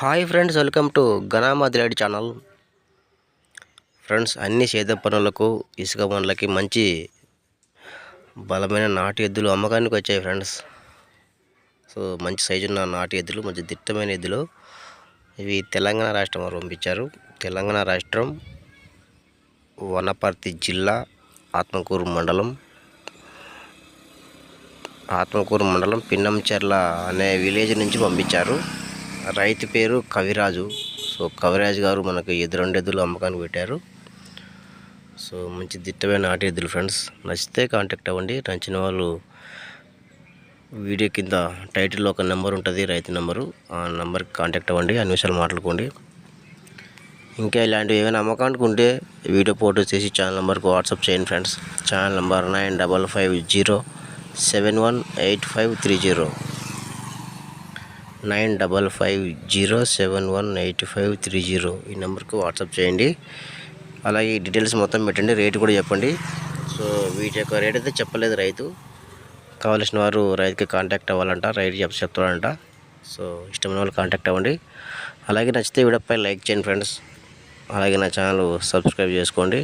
Hi friends welcome to గణామాదిరెడ్డి channel. Friends అన్ని సేద పనులకు ఇసుక పనులకి మంచి బలమైన నాటు ఎద్దులు అమ్మకానికి వచ్చాయి ఫ్రెండ్స్. సో మంచి సైజు ఉన్న నాటు ఎద్దులు మంచి దిట్టమైన ఎద్దులు ఇవి తెలంగాణ రాష్ట్రం వారు పంపించారు. తెలంగాణ రాష్ట్రం వనపర్తి జిల్లా ఆత్మకూరు మండలం ఆత్మకూరు మండలం పిన్నంచెర్ల అనే విలేజ్ నుంచి పంపించారు. రైతు పేరు కవిరాజు. సో కవిరాజు గారు మనకు ఎద్దు ఎద్దులు అమ్మకానికి పెట్టారు. సో మంచి దిట్టమైన ఆట ఎద్దులు ఫ్రెండ్స్. నచ్చితే కాంటాక్ట్ అవ్వండి. నచ్చిన వాళ్ళు వీడియో కింద టైటిల్లో ఒక నెంబర్ ఉంటుంది రైతు నెంబరు. ఆ నెంబర్కి కాంటాక్ట్ అవ్వండి. అన్ని విషయాలు మాట్లాడుకోండి. ఇంకా ఇలాంటివి ఏమైనా అమ్మకానికి ఉంటే వీడియో ఫోటో చేసి ఛానల్ నెంబర్కి వాట్సాప్ చేయండి friends. Channel number nine double five zero seven one eight five three zero. Nine double five zero seven one eight five three zero ఈ నెంబర్కి వాట్సాప్ చేయండి. అలాగే డీటెయిల్స్ మొత్తం పెట్టండి రేటు కూడా చెప్పండి. సో వీటి యొక్క రేట్ అయితే చెప్పలేదు రైతు. కావలసిన వారు రైతుకి కాంటాక్ట్ అవ్వాలంట రైతు చెప్ చెప్తాడంట. సో ఇష్టమైన వాళ్ళు కాంటాక్ట్ అవ్వండి. అలాగే నచ్చితే వీడియోపై లైక్ చేయండి ఫ్రెండ్స్. అలాగే నా ఛానల్ సబ్స్క్రైబ్ చేసుకోండి.